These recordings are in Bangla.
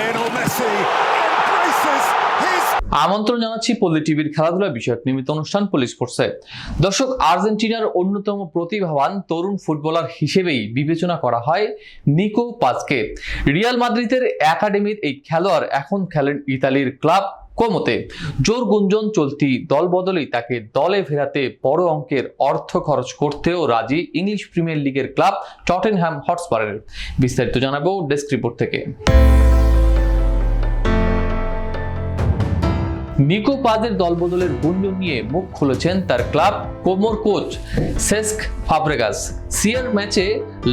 Lionel Messi embraces his আমন্ত্রণ জানাচ্ছি পল্লী টিভির খেলাধুলা বিষয়ক নিয়মিত অনুষ্ঠান পুলিশ স্পোর্টসে। দর্শক, আর্জেন্টিনার অন্যতম প্রতিভাবান তরুণ ফুটবলার হিসেবেই বিবেচনা করা হয় নিকো পাজকে। রিয়াল মাদ্রিদের একাডেমির এই খেলোয়াড় এখন খেলেন ইতালির ক্লাব কোমোতে। জোর গুঞ্জন চলতি দল বদলেই তাকে দলে ফেরাতে বড় অঙ্কের অর্থ খরচ করতেও রাজি ইংলিশ প্রিমিয়ার লিগের ক্লাব টটেনহ্যাম হটস্পারের। বিস্তারিত জানাব ডেস্ক রিপোর্ট থেকে। নিকো পাজের দলবদলের গুঞ্জন নিয়ে মুখ খুলেছেন তার ক্লাব কোমর কোচ সেস্ক ফাব্রেগাস। সিয়ার ম্যাচে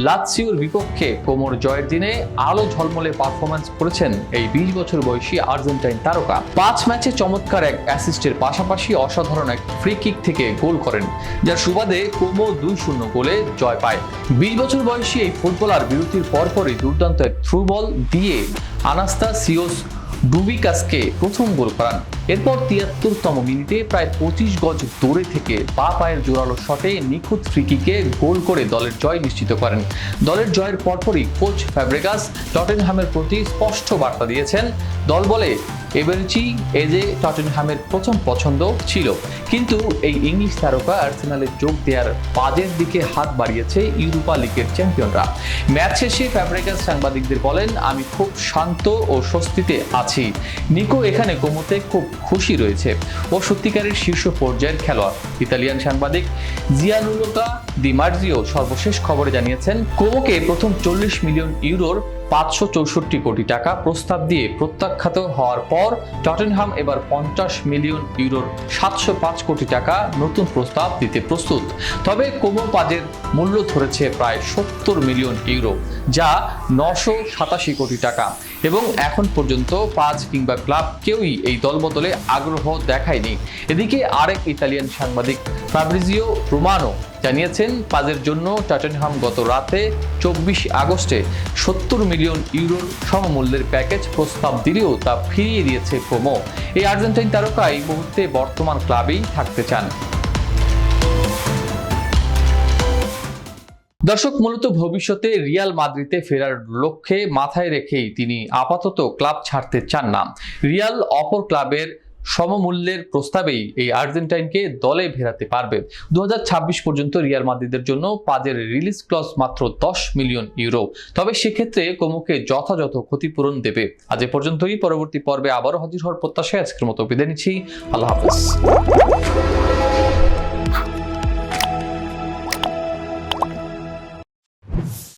লাৎসিওর বিপক্ষে কোমর জয়ের দিনে আলো ঝলমলে পারফরম্যান্স করেছেন এই বিশ বছর বয়সী আর্জেন্টাইন তারকা। পাঁচ ম্যাচে চমৎকার এক অ্যাসিস্টের পাশাপাশি অসাধারণ এক ফ্রি কিক থেকে গোল করেন, যার সুবাদে কোমো দুই শূন্য গোলে জয় পায়। বিশ বছর বয়সী এই ফুটবলার বিরতির পরপরই দুর্দান্ত এক থ্রু বল দিয়ে আনাস্তা সিওস ডুবিকাসকে প্রথম গোল করান। এরপর তিয়াত্তরতম মিনিটে প্রায় পঁচিশ গজ দূরে থেকে পা পায়ের জোরালো শটে নিখুঁত ফ্রিকিকে গোল করে দলের জয় নিশ্চিত করেন। দলের জয়ের পরপরই কোচ ফ্যাব্রেগাস টটেনহামের প্রতি স্পষ্ট বার্তা দিয়েছেন। দল বলে এবেলচি এজে টটেনহ্যামের প্রথম পছন্দ ছিল। কিন্তু এই ইংলিশ তারকা আর্সেনালে যোগ দেওয়ার পাজের দিকে হাত বাড়িয়েছে ইউরোপা লিগের চ্যাম্পিয়নরা। ম্যাচ শেষে ফ্যাব্রেগাস সাংবাদিকদের বলেন, আমি খুব শান্ত ও স্বস্তিতে আছি। নিকো এখানে কোমোতে খুব খুশি রয়েছে। ও সত্যিকারের শীর্ষ পর্যায়ের খেলোয়াড়। ইতালিয়ান সাংবাদিক জিয়ানুলোকা দি মার্জিও সর্বশেষ খবরে জানিয়েছেন, কোমোকে প্রথম চল্লিশ মিলিয়ন ইউরোর পাঁচশো চৌষট্টি কোটি টাকা প্রস্তাব দিয়ে প্রত্যাখ্যাত হওয়ার পর টটেনহাম এবার পঞ্চাশ মিলিয়ন ইউরোর সাতশো পাঁচ কোটি টাকা নতুন প্রস্তাব দিতে প্রস্তুত। তবে কোমো পাজের মূল্য ধরেছে প্রায় সত্তর মিলিয়ন ইউরো, যা নশো সাতাশি কোটি টাকা। এবং এখন পর্যন্ত পাঁচ কিংবা ক্লাব কেউই এই দলবদলে আগ্রহ দেখায়নি। এদিকে আরেক ইতালিয়ান সাংবাদিক ফাব্রিজিও রোমানো জানিয়েছেন, পাজের জন্য টটেনহাম গত রাতে চব্বিশ আগস্টে সত্তর মিলিয়ন ইউরোর সমমূল্যের প্যাকেজ প্রস্তাব দিলেও তা ফিরিয়ে দিয়েছে কোমো এই আর্জেন্টাইন তারকা এই মুহূর্তে বর্তমান ক্লাবেই থাকতে চান। দর্শক, মূলত ভবিষ্যতে রিয়াল মাদ্রিদে ফেরার লক্ষ্যে মাথায় রেখেই তিনি আপাতত ক্লাব ছাড়তে চান না। রিয়াল অপর ক্লাবের সমমূল্যের প্রস্তাবেই এই আর্জেন্টাইনকে দলে ভেরাতে পারবে। দু হাজার ছাব্বিশ পর্যন্ত রিয়াল মাদ্রিদের জন্য পাজের রিলিজ ক্লস মাত্র দশ মিলিয়ন ইউরো। তবে সেক্ষেত্রে কোমোকে যথাযথ ক্ষতিপূরণ দেবে। আজ এ পর্যন্তই। পরবর্তী পর্বে আবারও হাজির হওয়ার প্রত্যাশায় আজকের মতো বিদায় নিচ্ছি। আল্লাহ হাফেজ।